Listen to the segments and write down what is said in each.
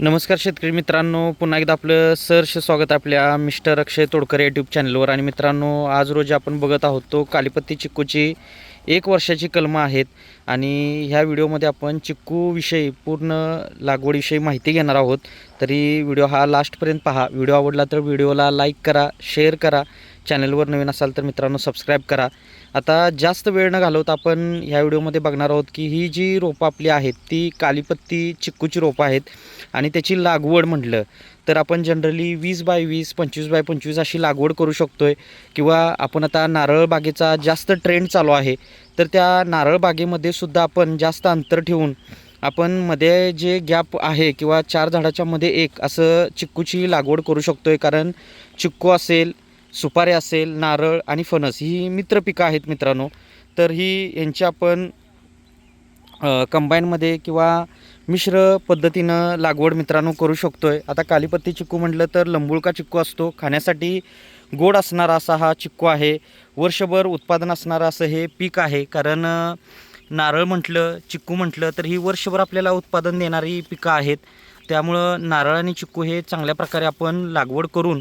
नमस्कार शेतकरी मित्रांनो पुन्हा एकदा आपलं सहर्ष स्वागत आपल्या मिस्टर अक्षय तोडकर यूट्यूब चॅनलवर आणि मित्रांनो आज रोजी आपण बघत आहोत तो कालीपत्ती चिक्कूची एक वर्षाची कलमं आहेत. आणि ह्या व्हिडिओमध्ये आपण चिक्कूविषयी पूर्ण लागवडीविषयी माहिती घेणार आहोत. तरी व्हिडिओ हा लास्टपर्यंत पहा. व्हिडिओ आवडला तर व्हिडिओला लाईक करा शेअर करा. चॅनलवर नवीन असाल तर मित्रांनो सबस्क्राईब करा. आता जास्त वेळ न घालवता आपण ह्या व्हिडिओमध्ये बघणार आहोत की ही जी रोपं आपली आहेत ती कालीपत्ती चिक्कूची रोपं आहेत आणि त्याची लागवड म्हटलं तर आपण जनरली वीस बाय वीस पंचवीस बाय पंचवीस अशी लागवड करू शकतो आहे किंवा आपण आता नारळ बागेचा जास्त ट्रेंड चालू आहे तर त्या नारळ बागेमध्ये सुद्धा आपण जास्त अंतर ठेवून आपण मध्ये जे गॅप आहे किंवा चार झाडाच्या मध्ये एक असं चिक्कूची लागवड करू शकतो आहे कारण चिक्कू असेल सुपारी असेल नारळ आणि फणस ही मित्र पिकं आहेत मित्रांनो. तर ही यांची आपण कंबाईनमध्ये किंवा मिश्र पद्धतीनं लागवड मित्रांनो करू शकतो आहे आता कालीपत्ती चिक्कू म्हटलं तर लंबुळका चिक्कू असतो. खाण्यासाठी गोड असणारा असा हा चिक्कू आहे. वर्षभर उत्पादन असणारं असं हे पीक आहे. कारण नारळ म्हटलं चिक्कू म्हटलं तर ही वर्षभर आपल्याला उत्पादन देणारी पिकं आहेत. त्यामुळं नारळ आणि चिक्कू हे चांगल्या प्रकारे आपण लागवड करून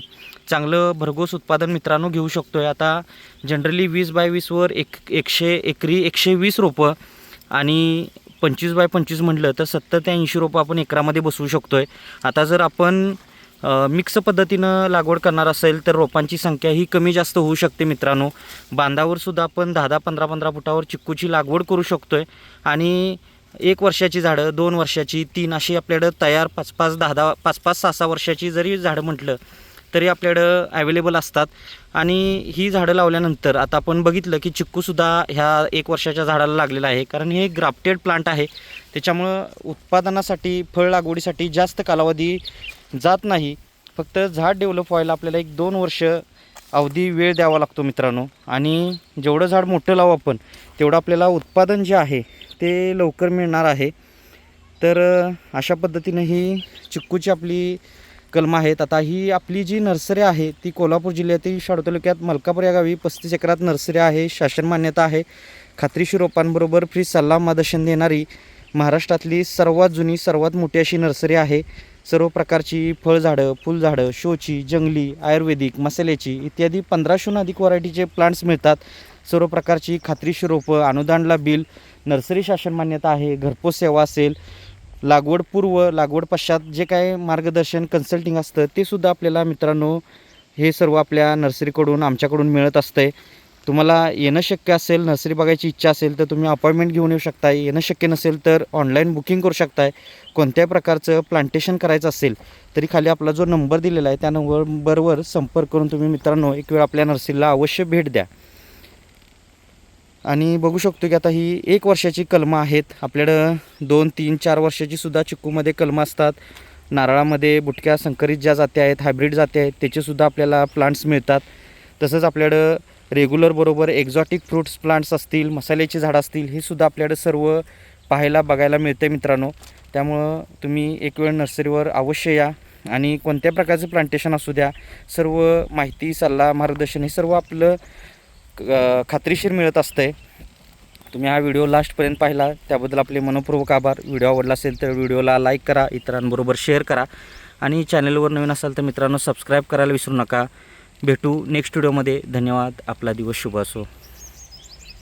चांगलं भरघोस उत्पादन मित्रांनो घेऊ शकतो आहे आता जनरली वीस बाय वीसवर एक एकशे एकरी एकशे वीस रोपं आणि पंचवीस बाय पंचवीस म्हटलं तर सत्तर ते ऐंशी रोपं आपण एकरामध्ये बसवू शकतो आहे आता जर आपण मिक्स पद्धतीनं लागवड करणार असेल तर रोपांची संख्या ही कमी जास्त होऊ शकते मित्रांनो. बांधावर सुद्धा आपण दहा दहा पंधरा पंधरा फुटावर चिक्कूची लागवड करू शकतो आहे आणि एक वर्षाची झाडं दोन वर्षाची तीन अशी आपल्याकडं तयार पाच पाच दहा दहा पाच पाच सहा सहा वर्षाची जरी झाडं म्हटलं तरी आपल्याकडं ॲवेलेबल असतात. आणि ही झाडं लावल्यानंतर आता आपण बघितलं की चिक्कूसुद्धा ह्या एक वर्षाच्या झाडाला लागलेला आहे. कारण हे ग्राफ्टेड प्लांट आहे. त्याच्यामुळं उत्पादनासाठी फळ लागवडीसाठी जास्त कालावधी जात नाही. फक्त झाड डेव्हलप व्हायला आपल्याला एक दोन वर्ष अवधी वेळ द्यावा लागतो मित्रांनो. आणि जेवढं झाड मोठं लावू आपण तेवढं आपल्याला उत्पादन जे आहे ते लवकर मिळणार आहे. तर अशा पद्धतीनं ही चिक्कूची आपली कलमं आहेत. आता ही आपली जी नर्सरी आहे ती कोल्हापूर जिल्ह्यातील शाडू तालुक्यात मलकापूर या गावी पस्तीस एकरात नर्सरी आहे. शासन मान्यता आहे. खात्रीशीर रोपांबरोबर फ्री सल्ला मार्गदर्शन देणारी महाराष्ट्रातली सर्वात जुनी सर्वात मोठी अशी नर्सरी आहे. सर्व प्रकारची फळझाडं फुलझाडं शोची जंगली आयुर्वेदिक मसाल्याची इत्यादी पंधराशून अधिक व्हरायटीचे प्लांट्स मिळतात. सर्व प्रकारची खात्रीशीर रोपं अनुदानला बिल नर्सरी शासन मान्यता आहे घरपोच सेवा असेल लागवड पूर्व लागवड पश्चात जे काय मार्गदर्शन कन्सल्टिंग असतं ते सुद्धा आपल्याला मित्रांनो हे सर्व आपल्या नर्सरीकडून आमच्याकडून मिळत असतंय. तुम्हाला येणं शक्य असेल नर्सरी बघायची इच्छा असेल तर तुम्ही अपॉइंटमेंट घेऊन येऊ शकताय. येणं शक्य नसेल तर ऑनलाईन बुकिंग करू शकताय. कोणत्याही प्रकारचं प्लांटेशन करायचं असेल तरी खाली आपला जो नंबर दिलेला आहे त्या नंबरवर संपर्क करून तुम्ही मित्रांनो एक वेळ आपल्या नर्सरीला अवश्य भेट द्या. आणि बघू शकतो की आता ही एक वर्षाची कलमं आहेत. आपल्याकडं दोन तीन चार वर्षाची सुद्धा चिक्कूमध्ये कलमं असतात. नारळामध्ये बुटक्या संकरित ज्या जाती आहेत हायब्रिड जाती आहेत त्याचेसुद्धा आपल्याला प्लांट्स मिळतात. तसंच आपल्याकडं रेग्युलर बरोबर एक्झॉटिक फ्रूट्स प्लांट्स असतील मसाल्याची झाडं असतील हे सुद्धा आपल्याकडं सर्व पाहायला बघायला मिळते मित्रांनो. त्यामुळं तुम्ही एक वेळ नर्सरीवर अवश्य या आणि कोणत्या प्रकारचं प्लांटेशन असू द्या सर्व माहिती सल्ला मार्गदर्शन हे सर्व आपलं खात्रीशीर मिळत असतं आहे तुम्ही हा व्हिडिओ लास्टपर्यंत पाहिला त्याबद्दल आपले मनपूर्वक आभार. व्हिडिओ आवडला असेल तर व्हिडिओला लाईक करा इतरांबरोबर शेअर करा. आणि चॅनलवर नवीन असाल तर मित्रांनो सबस्क्राईब करायला विसरू नका. भेटू नेक्स्ट व्हिडिओमध्ये धन्यवाद. आपला दिवस शुभ असो.